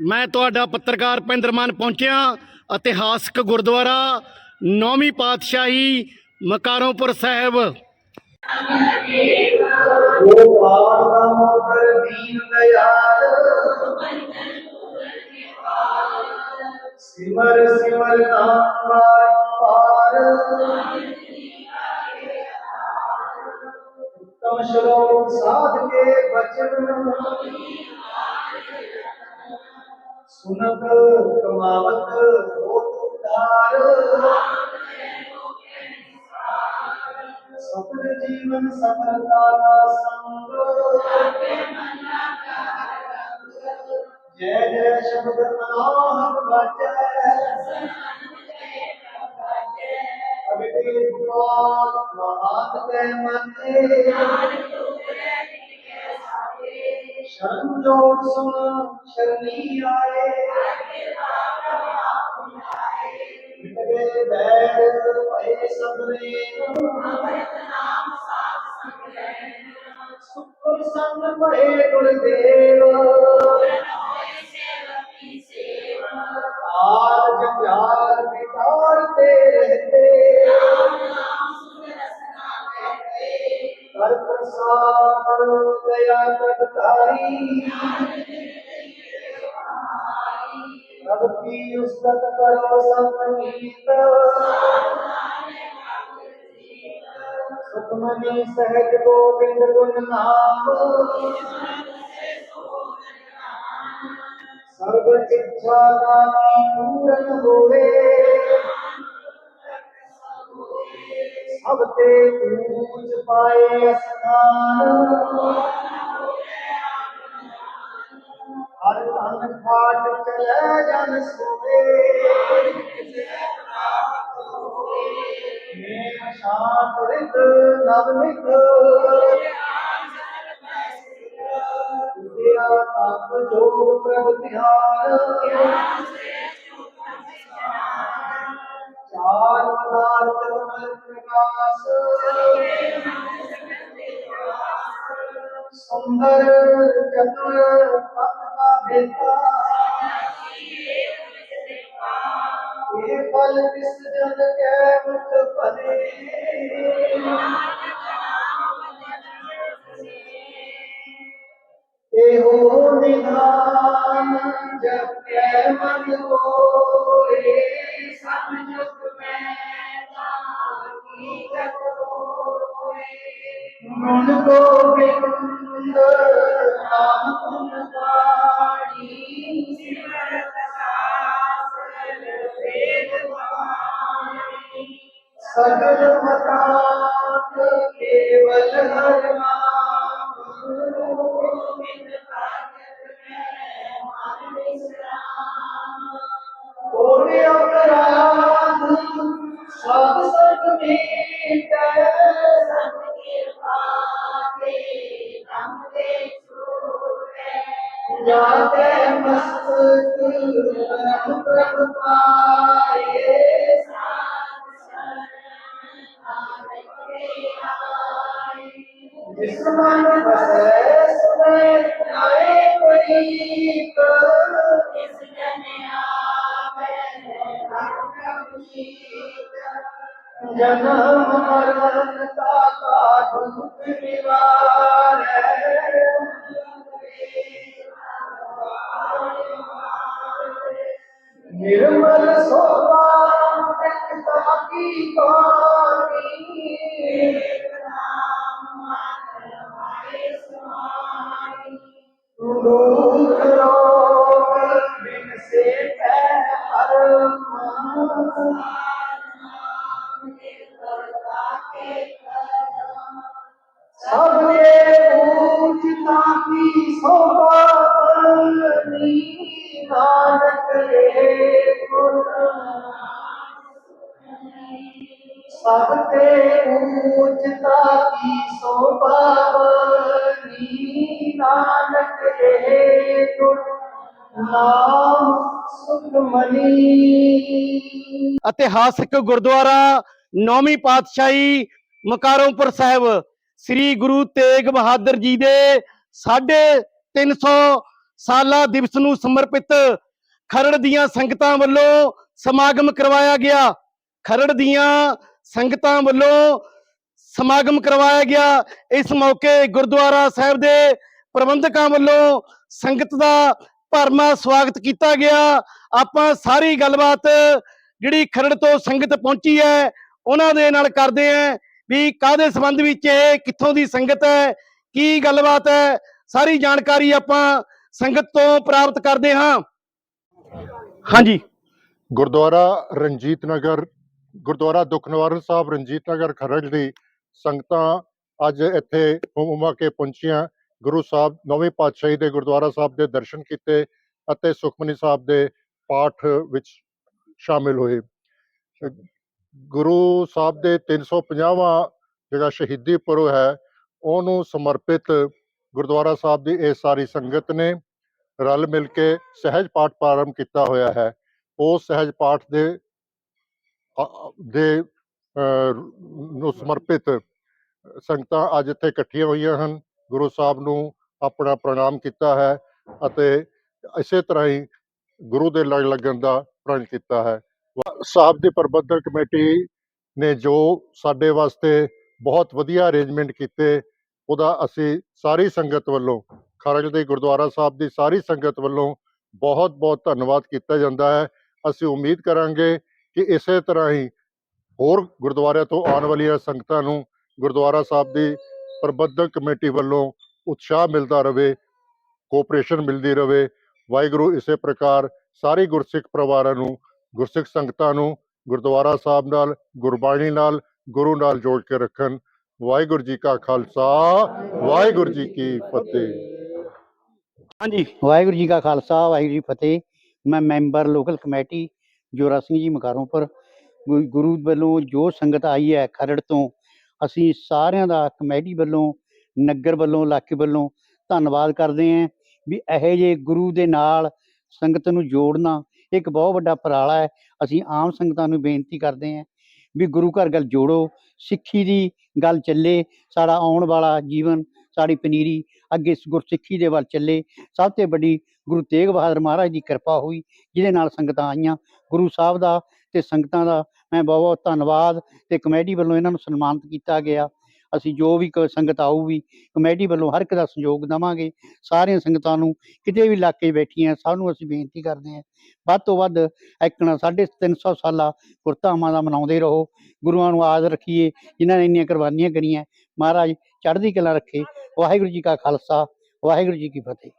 ਮੈਂ ਤੁਹਾਡਾ ਪੱਤਰਕਾਰ ਪਿੰਦਰਮਾਨ ਪਹੁੰਚਿਆ, ਇਤਿਹਾਸਕ ਗੁਰਦੁਆਰਾ, ਨੌਵੀਂ ਪਾਤਸ਼ਾਹੀ, ਮਕਾਰੋਂਪੁਰ ਸਾਹਿਬ। ਸਿਮਰ ਸਿਮਰ ਨਾਮ ਵਾਰ ਪਾਰ। ਉੱਤਮ ਸ਼ਲੋਕ ਸਾਧ ਕੇ ਬਚਨ ਸੁਨਤ ਕਮਾਵਤ ਹੋਤ ਸਫਲ ਜੀਵਨ ਸਫਲਤਾ ਦਾ ਸੰਗ। ਜੈ ਜੈ ਸ਼ਬਦ ਅਨਾਹਤ ਵਾਜੈ। ਅਬਿਕੇ ਦੁਆਰ ਮਹਾਤ ਕੈ ਮਤੇ ਸ਼ਰਨ ਜੋੜ ਸੁਨ ਸ਼ਰਨੀ ਆਏ। ਮਿਟਗੇ ਬੈਰ ਭਏ ਸਭਨੇ ਸੁਖਰ ਸੰਗ ਭਏ ਗੁਰਦੇਵ। ਕਰਤਾਰੀ ਰਬ ਕੀ ਉਸਤਤ ਕਰੋ ਸੰਪਨੀਤ ਸੁਖਮਨੀ ਸਹਿਜ ਗੋਬਿੰਦ ਗੁਣ ਨਾਮ ਸਰਬ ਇੱਛਾ ਦਾ ਪੂਰਨ ਹੋਵੇ ਸਭ ਤੇ ਪੂਜ ਪਾਏ ਅਸਥਾਨ। ਹਰ ਧਨ ਚਲੇ ਜਨ ਸੋਵੇ ਮੇਹ ਸ਼ਾਂਤ ਰਿਤ ਨਵ ਨਿਤ। ਵਿਦਿਆ ਤਪ ਜੋਗ ਪ੍ਰਭ ਧਿਆਨ। ਚਾਰ ਪਦਾਰਥ ਮਨ ਪ੍ਰਕਾਸ਼। ਸੁੰਦਰ ਚਤੁਰ ਪਤ ਕਾ ਬੇਤਾ ਇਹ ਫਲ ਕਿਸ ਜਨ ਕੈ ਮੁਖ ਭਰੇ ਇਹੋ ਨਿਧਾਨ ਜਪੈ ਮਨ ਹੋਏ ਸਭ ਜੁਗ ਮੈਂ ਤਾਕੀ ਗੁਣ ਸਗਲ ਮਤਾਤ ਕੇਵਲ ਹਰ ਨਾਮ ਗੋਬਿੰਦ ਭਗਤ ਮੈਂ ਮਨ ਵਿਸਰਾਮ ਕੋਰੇ ਅਪਰਾਧ ਸਭ ਸਭ ਮੀਟੈ ਸਭ ਕਿਰਪਾ ਤੇ ਕੰਮ ਦੇ ਛੂਟੈ ਜਾਤੇ ਮਸਤਕ ਰਮ ਪ੍ਰਭ ਪਾਏ ਜਿਸ ਮਨ ਬਸੈ ਸੁਨੇ ਆਏ ਕੋਈ ਕੋ ਇਸ ਜਨ ਆਵੇ ਪ੍ਰਭੂ ਜਨਮ ਮਰਨ ਤਾ ਕਾ ਦੁਖ ਸਭ ਤੇ ਪੂਜਤਾ ਕੀ ਸੋਭਾ ਕਰਨੀ ਨਾਨਕ ਰੇ ਗੁਣ, ਨਾਮ ਸੁਖਮਨੀ। ਇਤਿਹਾਸਕ ਗੁਰਦੁਆਰਾ ਨੌਵੀਂ ਪਾਤਸ਼ਾਹੀ ਮਕਾਰੋਂਪੁਰ ਸਾਹਿਬ, ਸ੍ਰੀ ਗੁਰੂ ਤੇਗ ਬਹਾਦਰ ਜੀ ਦੇ 350 ਸਾਲਾ ਦਿਵਸ ਨੂੰ ਸਮਰਪਿਤ ਖਰੜ ਦੀਆਂ ਸੰਗਤਾਂ ਵੱਲੋਂ ਸਮਾਗਮ ਕਰਵਾਇਆ ਗਿਆ। ਖਰੜ ਦੀਆਂ ਸੰਗਤਾਂ ਵੱਲੋਂ ਸਮਾਗਮ ਕਰਵਾਇਆ ਗਿਆ। ਇਸ ਮੌਕੇ ਗੁਰਦੁਆਰਾ ਸਾਹਿਬ ਦੇ ਪ੍ਰਬੰਧਕਾਂ ਵੱਲੋਂ ਸੰਗਤ ਦਾ ਭਰਮਾ ਸਵਾਗਤ ਕੀਤਾ ਗਿਆ। ਆਪਾਂ ਸਾਰੀ ਗੱਲਬਾਤ ਜਿਹੜੀ ਖਰੜ ਤੋਂ ਸੰਗਤ ਪਹੁੰਚੀ ਹੈ, ਉਹਨਾਂ ਦੇ ਨਾਲ ਕਰਦੇ ਆਂ ਵੀ ਕਾਹਦੇ ਸੰਬੰਧ ਵਿੱਚ ਇਹ, ਕਿੱਥੋਂ ਦੀ ਸੰਗਤ ਹੈ, ਕੀ ਗੱਲਬਾਤ ਹੈ, ਸਾਰੀ ਜਾਣਕਾਰੀ ਆਪਾਂ ਸੰਗਤ ਤੋਂ ਪ੍ਰਾਪਤ ਕਰਦੇ ਹਾਂ। ਹਾਂਜੀ। ਗੁਰਦੁਆਰਾ ਰਣਜੀਤ ਨਗਰ ਗੁਰਦੁਆਰਾ ਦੁੱਖ ਨਿਵਾਰਨ ਸਾਹਿਬ ਰਣਜੀਤ ਨਗਰ ਖਰੜ ਦੀ ਸੰਗਤਾਂ ਅੱਜ ਇੱਥੇ ਹੁਮਾ ਕੇ ਪਹੁੰਚੀਆਂ। ਗੁਰੂ ਸਾਹਿਬ, ਨੌਵੇਂ ਪਾਤਸ਼ਾਹੀ ਦੇ ਗੁਰਦੁਆਰਾ ਸਾਹਿਬ ਦੇ ਦਰਸ਼ਨ ਕੀਤੇ ਅਤੇ ਸੁਖਮਨੀ ਸਾਹਿਬ ਦੇ ਪਾਠ ਵਿੱਚ ਸ਼ਾਮਿਲ ਹੋਏ। ਗੁਰੂ ਸਾਹਿਬ ਦੇ 350ਵਾਂ ਜਿਹੜਾ ਸ਼ਹੀਦੀ ਪੁਰਬ ਹੈ, ਉਹਨੂੰ ਸਮਰਪਿਤ ਗੁਰਦੁਆਰਾ ਸਾਹਿਬ ਦੀ ਇਹ ਸਾਰੀ ਸੰਗਤ ਨੇ ਰਲ ਮਿਲ ਕੇ ਸਹਿਜ ਪਾਠ ਪ੍ਰਾਰੰਭ ਕੀਤਾ ਹੋਇਆ ਹੈ। ਉਹ ਸਹਿਜ ਪਾਠ ਦੇ ਦੇ ਨੂੰ ਸਮਰਪਿਤ ਸੰਗਤਾਂ ਅੱਜ ਇੱਥੇ ਇਕੱਠੀਆਂ ਹੋਈਆਂ ਹਨ। ਗੁਰੂ ਸਾਹਿਬ ਨੂੰ ਆਪਣਾ ਪ੍ਰਣਾਮ ਕੀਤਾ ਹੈ ਅਤੇ ਇਸੇ ਤਰ੍ਹਾਂ ਹੀ ਗੁਰੂ ਦੇ ਲੜ ਲੱਗਣ ਦਾ ਪ੍ਰਣ ਕੀਤਾ ਹੈ। ਸਾਹਿਬ ਦੀ ਪ੍ਰਬੰਧਕ ਕਮੇਟੀ ਨੇ ਜੋ ਸਾਡੇ ਵਾਸਤੇ ਬਹੁਤ ਵਧੀਆ ਅਰੇਂਜਮੈਂਟ ਕੀਤੇ ਉਹਦਾ ਅਸੀਂ ਸਾਰੀ ਸੰਗਤ ਵੱਲੋਂ ਖਰੜ ਦੇ ਗੁਰਦੁਆਰਾ ਸਾਹਿਬ ਦੀ ਸਾਰੀ ਸੰਗਤ ਵੱਲੋਂ ਬਹੁਤ ਬਹੁਤ ਧੰਨਵਾਦ ਕੀਤਾ ਜਾਂਦਾ ਹੈ। ਅਸੀਂ ਉਮੀਦ ਕਰਾਂਗੇ ਕਿ ਇਸੇ ਤਰ੍ਹਾਂ ਹੀ ਹੋਰ ਗੁਰਦੁਆਰਿਆਂ ਤੋਂ ਆਉਣ ਵਾਲੀਆਂ ਸੰਗਤਾਂ ਨੂੰ ਗੁਰਦੁਆਰਾ ਸਾਹਿਬ ਦੀ ਪ੍ਰਬੰਧਕ ਕਮੇਟੀ ਵੱਲੋਂ ਉਤਸ਼ਾਹ ਮਿਲਦਾ ਰਹੇ ਕੋਆਪਰੇਸ਼ਨ ਮਿਲਦੀ ਰਹੇ ਵਾਹਿਗੁਰੂ ਇਸੇ ਪ੍ਰਕਾਰ ਸਾਰੇ ਗੁਰਸਿੱਖ ਪਰਿਵਾਰਾਂ ਨੂੰ ਗੁਰਸਿੱਖ ਸੰਗਤਾਂ ਨੂੰ ਗੁਰਦੁਆਰਾ ਸਾਹਿਬ ਨਾਲ ਗੁਰਬਾਣੀ ਨਾਲ ਗੁਰੂ ਨਾਲ ਜੋੜ ਕੇ ਰੱਖਣ। ਵਾਹਿਗੁਰੂ ਜੀ ਕਾ ਖਾਲਸਾ ਵਾਹਿਗੁਰੂ ਜੀ ਕੀ ਫਤਿਹ। ਹਾਂਜੀ। ਵਾਹਿਗੁਰੂ ਜੀ ਕਾ ਖਾਲਸਾ ਵਾਹਿਗੁਰੂ ਜੀ ਕੀ ਫਤਿਹ। ਮੈਂ member local committee Jora Singh ji Makaronpur ਗੁ- ਗੁਰੂ ਵੱਲੋਂ ਜੋ ਸੰਗਤ ਆਈ ਹੈ ਖਰੜ ਤੋਂ, ਅਸੀਂ ਸਾਰਿਆਂ ਦਾ ਕਮੇਟੀ ਵੱਲੋਂ, ਨਗਰ ਵੱਲੋਂ, ਇਲਾਕੇ ਵੱਲੋਂ ਧੰਨਵਾਦ ਕਰਦੇ ਹਾਂ ਵੀ ਇਹੋ ਜਿਹੇ ਗੁਰੂ ਦੇ ਨਾਲ ਸੰਗਤ ਨੂੰ ਜੋੜਨਾ ਇੱਕ ਬਹੁਤ ਵੱਡਾ ਉਪਰਾਲਾ ਹੈ। ਅਸੀਂ ਆਮ ਸੰਗਤਾਂ ਨੂੰ ਬੇਨਤੀ ਕਰਦੇ ਹਾਂ ਵੀ ਗੁਰੂ ਘਰ ਗੱਲ ਜੋੜੋ, ਸਿੱਖੀ ਦੀ ਗੱਲ ਚੱਲੇ, ਸਾਡਾ ਆਉਣ ਵਾਲਾ ਜੀਵਨ, ਸਾਡੀ ਪਨੀਰੀ ਅੱਗੇ ਇਸ ਗੁਰਸਿੱਖੀ ਦੇ ਵੱਲ ਚੱਲੇ। ਸਭ ਤੋਂ ਵੱਡੀ ਗੁਰੂ ਤੇਗ ਬਹਾਦਰ ਮਹਾਰਾਜ ਦੀ ਕਿਰਪਾ ਹੋਈ, ਜਿਹਦੇ ਨਾਲ ਸੰਗਤਾਂ ਆਈਆਂ। ਗੁਰੂ ਸਾਹਿਬ ਦਾ ਤੇ ਸੰਗਤਾਂ ਦਾ ਮੈਂ ਬਹੁਤ ਬਹੁਤ ਧੰਨਵਾਦ ਤੇ ਕਮੇਟੀ ਵੱਲੋਂ ਇਹਨਾਂ ਨੂੰ ਸਨਮਾਨਿਤ ਕੀਤਾ ਗਿਆ। ਅਸੀਂ ਜੋ ਵੀ ਕ- ਸੰਗਤ ਆਊਗੀ, ਕਮੇਟੀ ਵੱਲੋਂ ਹਰ ਇੱਕ ਦਾ ਸਹਿਯੋਗ ਦੇਵਾਂਗੇ। ਸਾਰੀਆਂ ਸੰਗਤਾਂ ਨੂੰ ਕਿਤੇ ਵੀ ਇਲਾਕੇ ਬੈਠੀਆਂ, ਸਭ ਨੂੰ ਅਸੀਂ ਬੇਨਤੀ ਕਰਦੇ ਹਾਂ, ਵੱਧ ਤੋਂ ਵੱਧ ਐਕਣਾ ਸਾਢੇ ਤਿੰਨ ਸੌ ਸਾਲਾ ਗੁਰਧਾਮਾਂ ਦਾ ਮਨਾਉਂਦੇ ਰਹੋ। ਗੁਰੂਆਂ ਨੂੰ ਆਦ ਰੱਖੀਏ, ਜਿਨ੍ਹਾਂ ਨੇ ਇੰਨੀਆਂ ਕੁਰਬਾਨੀਆਂ ਕਰੀਆਂ। ਮਹਾਰਾਜ ਚੜ੍ਹਦੀ ਕਲਾ ਰੱਖੇ। ਵਾਹਿਗੁਰੂ ਜੀ ਕਾ ਖਾਲਸਾ, ਵਾਹਿਗੁਰੂ ਜੀ ਕੀ ਫਤਿਹ।